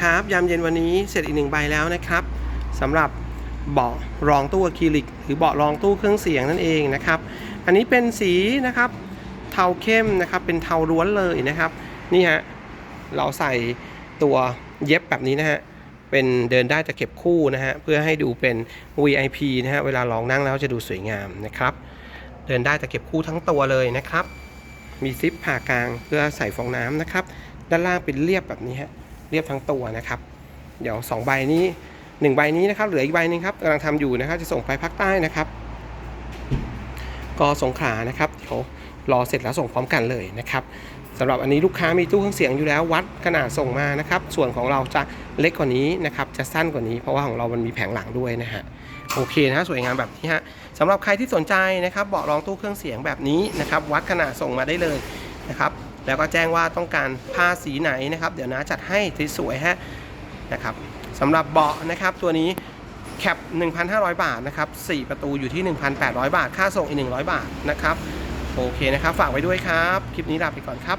ครับ ยามเย็นวันนี้เสร็จอีกหนึ่งใบแล้วนะครับสำหรับเบาะรองตู้อะคริลิก หรือเบาะรองตู้เครื่องเสียงนั่นเองนะครับ อันนี้เป็นสีนะครับเทาเข้มนะครับเป็นเทาล้วนเลยนะครับนี่ฮะเราใส่ตัวเย็บแบบนี้นะฮะเป็นเดินได้ตะเข็บคู่นะฮะเพื่อให้ดูเป็น VIP นะฮะเวลาลองนั่งแล้วจะดูสวยงามนะครับ เดินได้ตะเข็บคู่ทั้งตัวเลยนะครับ มีซิปผ่ากลางเพื่อใส่ฟองน้ำนะครับ ด้านล่างเป็นเรียบแบบนี้ฮะ เรียบทั้งตัวนะครับ เดี๋ยว 2 ใบนี้ 1 ใบนี้นะครับเหลืออีกใบหนึงครับกำลังทำอยู่นะครับ จะส่งไปภาคใต้นะครับก็สงขลานะครับเดี๋ยวรอเสร็จแล้วส่งพร้อมกันเลยนะครับสำหรับอันนี้ลูกค้ามีตู้เครื่องเสียงอยู่แล้ววัดขนาดส่งมานะครับ ส่วนของเราจะเล็กกว่านี้นะครับ จะสั้นกว่านี้เพราะว่าของเรามันมีแผงหลังด้วยนะฮะโอเคนะสวยงามแบบนี้ฮะสำหรับใครที่สนใจนะครับเบาะรองตู้เครื่องเสียงแบบนี้นะครับ วัดขนาดส่งมาได้เลยนะครับ แล้วก็แจ้งว่าต้องการผ้าสีไหนนะครับ เดี๋ยวนะจัดให้สวยๆฮะนะครับสำหรับเบาะนะครับตัวนี้แคป 1,500 บาทนะครับ4ประตูอยู่ที่ 1,800 บาท ค่าส่งอีก 100 บาทนะครับ โอเคนะครับ ฝากไว้ด้วยครับ คลิปนี้ลาไปก่อนครับ